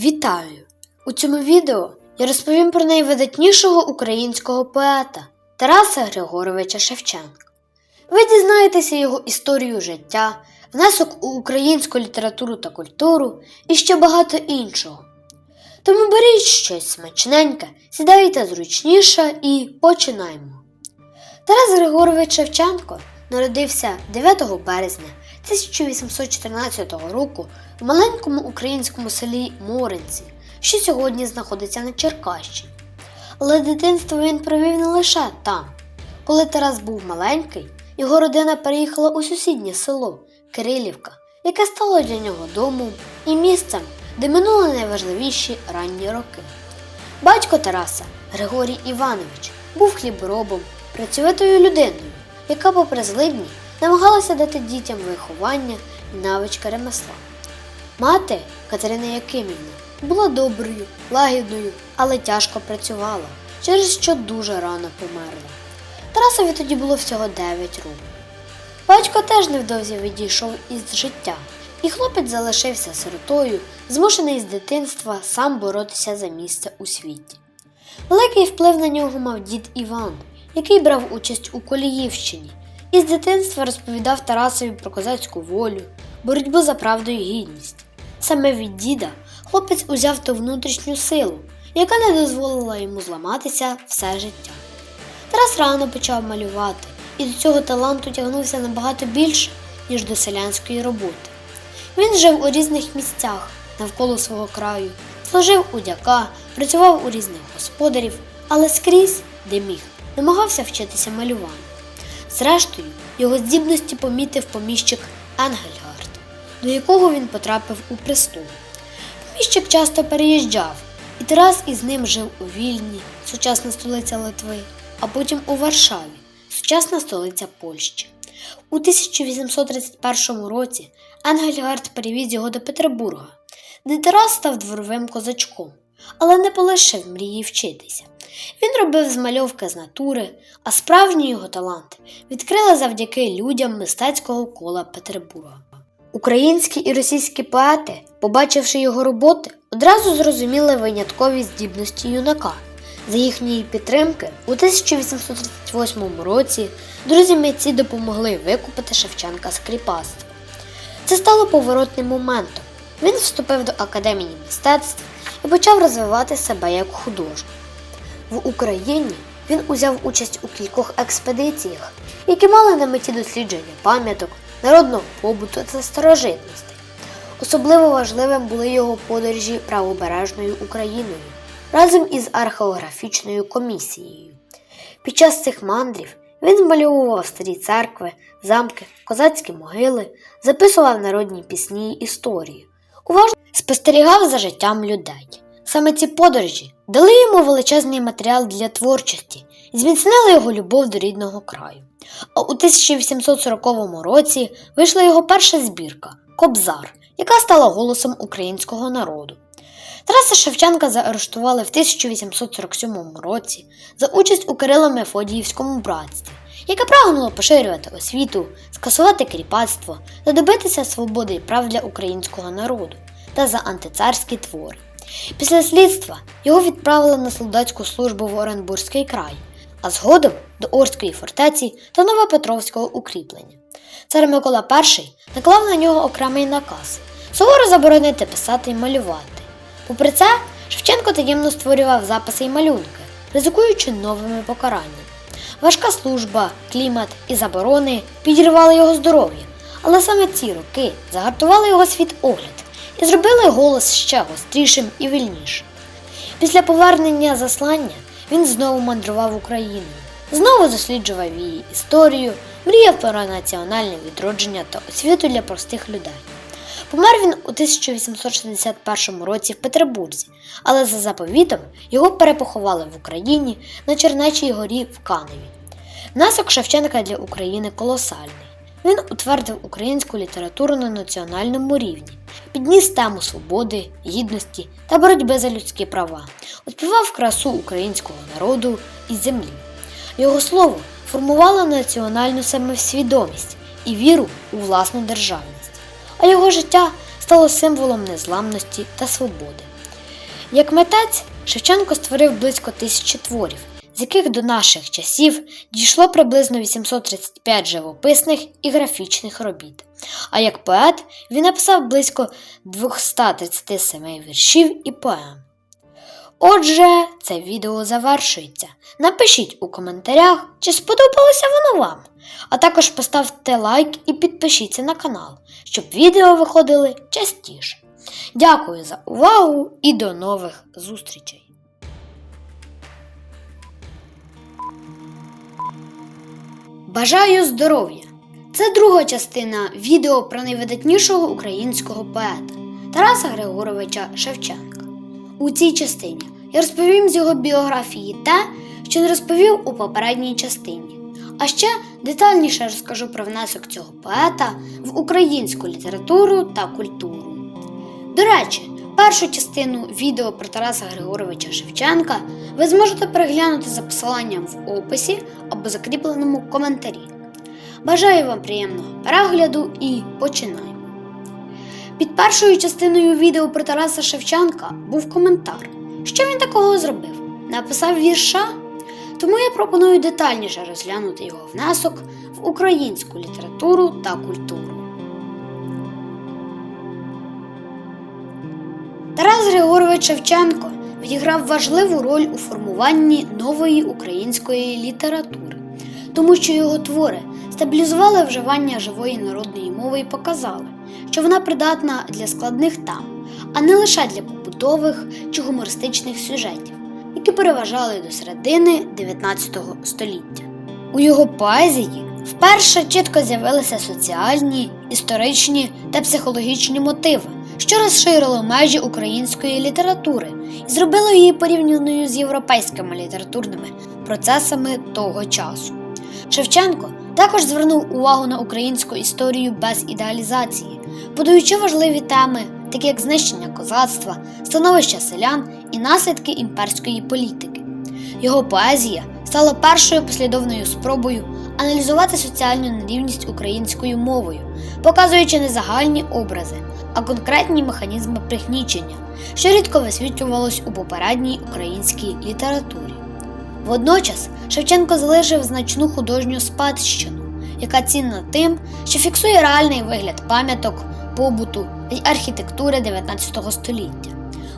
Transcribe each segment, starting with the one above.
Вітаю! У цьому відео я розповім про найвидатнішого українського поета Тараса Григоровича Шевченка. Ви дізнаєтеся його історію життя, внесок у українську літературу та культуру і ще багато іншого. Тому беріть щось смачненьке, сідайте зручніше і починаємо. Тарас Григорович Шевченко народився 9 березня 1814 року в маленькому українському селі Моринці, що сьогодні знаходиться на Черкащині. Але дитинство він провів не лише там. Коли Тарас був маленький, його родина переїхала у сусіднє село Кирилівка, яке стало для нього домом і місцем, де минули найважливіші ранні роки. Батько Тараса, Григорій Іванович, був хліборобом, працьовитою людиною, яка, попри злидні, намагалася дати дітям виховання і навичка ремесла. Мати Катерина Якимівна була доброю, лагідною, але тяжко працювала, через що дуже рано померла. Тарасові тоді було всього 9 років. Батько теж невдовзі відійшов із життя, і хлопець залишився сиротою, змушений з дитинства сам боротися за місце у світі. Великий вплив на нього мав дід Іван, який брав участь у Коліївщині, і з дитинства розповідав Тарасові про козацьку волю, боротьбу за правду і гідність. Саме від діда хлопець узяв ту внутрішню силу, яка не дозволила йому зламатися все життя. Тарас рано почав малювати і до цього таланту тягнувся набагато більше, ніж до селянської роботи. Він жив у різних місцях навколо свого краю, служив у дяка, працював у різних господарів, але скрізь, де міг, намагався вчитися малюванню. Зрештою, його здібності помітив поміщик Енгельгард, до якого він потрапив у престол. Поміщик часто переїжджав, і Тарас із ним жив у Вільні, сучасна столиця Литви, а потім у Варшаві, сучасна столиця Польщі. У 1831 році Енгельгард перевіз його до Петербурга, де Тарас став дворовим козачком, але не полишив мрії вчитися. Він робив змальовки з натури, а справжній його талант відкрили завдяки людям мистецького кола Петербурга. Українські і російські поети, побачивши його роботи, одразу зрозуміли виняткові здібності юнака. За їхньої підтримки у 1838 році друзі митці допомогли викупити Шевченка з кріпацтва. Це стало поворотним моментом. Він вступив до Академії мистецтв і почав розвивати себе як художник. В Україні він узяв участь у кількох експедиціях, які мали на меті дослідження пам'яток, народного побуту та старожитностей. Особливо важливим були його подорожі правобережною Україною разом із археографічною комісією. Під час цих мандрів він змальовував старі церкви, замки, козацькі могили, записував народні пісні й історії, уважно спостерігав за життям людей. Саме ці подорожі дали йому величезний матеріал для творчості і зміцнили його любов до рідного краю. А у 1840 році вийшла його перша збірка Кобзар, яка стала голосом українського народу. Тараса Шевченка заарештували в 1847 році за участь у Кирило-Мефодіївському братстві, яке прагнуло поширювати освіту, скасувати кріпацтво та добитися свободи і прав для українського народу та за антицарські твори. Після слідства його відправили на солдатську службу в Оренбурзький край, а згодом до Орської фортеці та Новопетровського укріплення. Цар Микола І наклав на нього окремий наказ суворо заборонити писати і малювати. Попри це, Шевченко таємно створював записи й малюнки, ризикуючи новими покараннями. Важка служба, клімат і заборони підірвали його здоров'я, але саме ці роки загартували його світогляд і зробили голос ще гострішим і вільнішим. Після повернення заслання він знову мандрував Україною, знову досліджував її історію, мріяв про національне відродження та освіту для простих людей. Помер він у 1861 році в Петербурзі, але за заповітом його перепоховали в Україні на Чернечій горі в Каневі. Внесок Шевченка для України колосальний. Він утвердив українську літературу на національному рівні, підніс тему свободи, гідності та боротьби за людські права, оспівав красу українського народу і землі. Його слово формувало національну самосвідомість і віру у власну державність, а його життя стало символом незламності та свободи. Як митець Шевченко створив близько тисячі творів, з яких до наших часів дійшло приблизно 835 живописних і графічних робіт. А як поет він написав близько 237 віршів і поем. Отже, це відео завершується. Напишіть у коментарях, чи сподобалося воно вам. А також поставте лайк і підпишіться на канал, щоб відео виходили частіше. Дякую за увагу і до нових зустрічей! Бажаю здоров'я! Це друга частина відео про найвидатнішого українського поета Тараса Григоровича Шевченка. У цій частині я розповім з його біографії те, що не розповів у попередній частині. А ще детальніше розкажу про внесок цього поета в українську літературу та культуру. До речі, першу частину відео про Тараса Григоровича Шевченка ви зможете переглянути за посиланням в описі або закріпленому коментарі. Бажаю вам приємного перегляду і починаємо. Під першою частиною відео про Тараса Шевченка був коментар. Що він такого зробив? Написав вірша? Тому я пропоную детальніше розглянути його внесок в українську літературу та культуру. Григорович Шевченко відіграв важливу роль у формуванні нової української літератури, тому що його твори стабілізували вживання живої народної мови і показали, що вона придатна для складних тем, а не лише для побутових чи гумористичних сюжетів, які переважали до середини 19 століття. У його поезії вперше чітко з'явилися соціальні, історичні та психологічні мотиви, що розширило межі української літератури і зробило її порівняною з європейськими літературними процесами того часу. Шевченко також звернув увагу на українську історію без ідеалізації, подаючи важливі теми, такі як знищення козацтва, становище селян і наслідки імперської політики. Його поезія стала першою послідовною спробою аналізувати соціальну нерівність українською мовою, показуючи не загальні образи, а конкретні механізми пригнічення, що рідко висвітлювалось у попередній українській літературі. Водночас Шевченко залишив значну художню спадщину, яка цінна тим, що фіксує реальний вигляд пам'яток, побуту і архітектури 19 століття.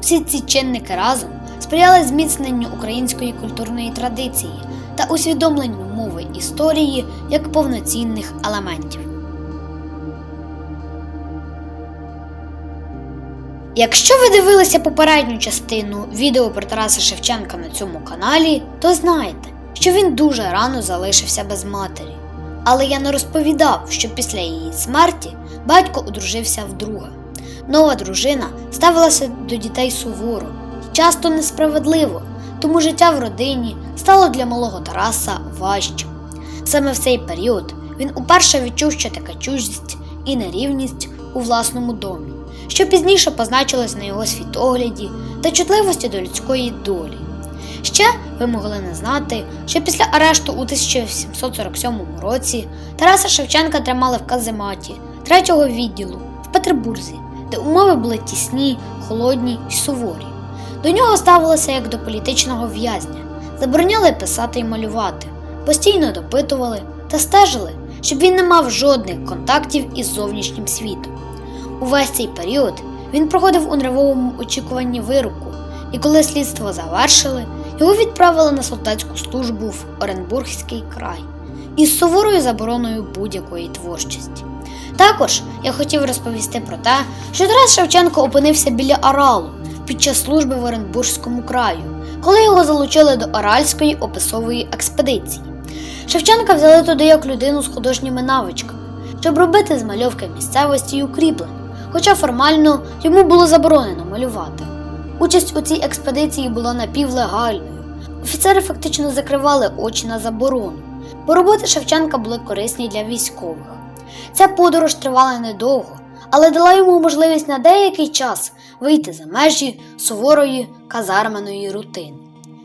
Усі ці чинники разом сприяли зміцненню української культурної традиції та усвідомленню мови історії як повноцінних елементів. Якщо ви дивилися попередню частину відео про Тараса Шевченка на цьому каналі, то знаєте, що він дуже рано залишився без матері. Але я не розповідав, що після її смерті батько одружився вдруге. Нова дружина ставилася до дітей суворо, часто несправедливо, тому життя в родині стало для малого Тараса важчим. Саме в цей період він уперше відчув, що така чужість і нерівність у власному домі, що пізніше позначилось на його світогляді та чутливості до людської долі. Ще ви могли не знати, що після арешту у 1747 році Тараса Шевченка тримали в казематі третього відділу в Петербурзі, де умови були тісні, холодні й суворі. До нього ставилося як до політичного в'язня, забороняли писати й малювати, постійно допитували та стежили, щоб він не мав жодних контактів із зовнішнім світом. Увесь цей період він проходив у нервовому очікуванні вироку, і коли слідство завершили, його відправили на солдатську службу в Оренбургський край із суворою забороною будь-якої творчості. Також я хотів розповісти про те, що Тарас Шевченко опинився біля Аралу під час служби в Оренбурзькому краю, коли його залучили до Аральської описової експедиції. Шевченка взяли туди як людину з художніми навичками, щоб робити змальовки місцевості й укріплень, хоча формально йому було заборонено малювати. Участь у цій експедиції була напівлегальною. Офіцери фактично закривали очі на заборону, бо роботи Шевченка були корисні для військових. Ця подорож тривала недовго, але дала йому можливість на деякий час вийти за межі суворої казарменої рутини.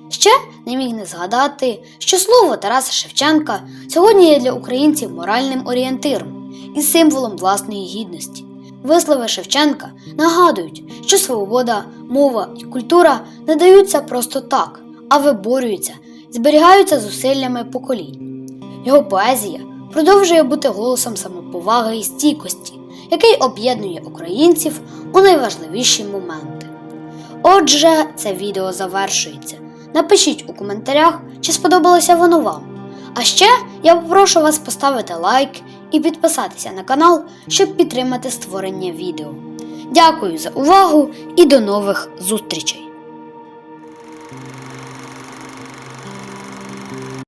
Ще не міг не згадати, що слово Тараса Шевченка сьогодні є для українців моральним орієнтиром і символом власної гідності. Вислови Шевченка нагадують, що свобода, мова і культура не даються просто так, а виборюються, зберігаються зусиллями поколінь. Його поезія продовжує бути голосом самоповаги і стійкості, який об'єднує українців у найважливіші моменти. Отже, це відео завершується. Напишіть у коментарях, чи сподобалося воно вам. А ще я попрошу вас поставити лайк і підписатися на канал, щоб підтримати створення відео. Дякую за увагу і до нових зустрічей!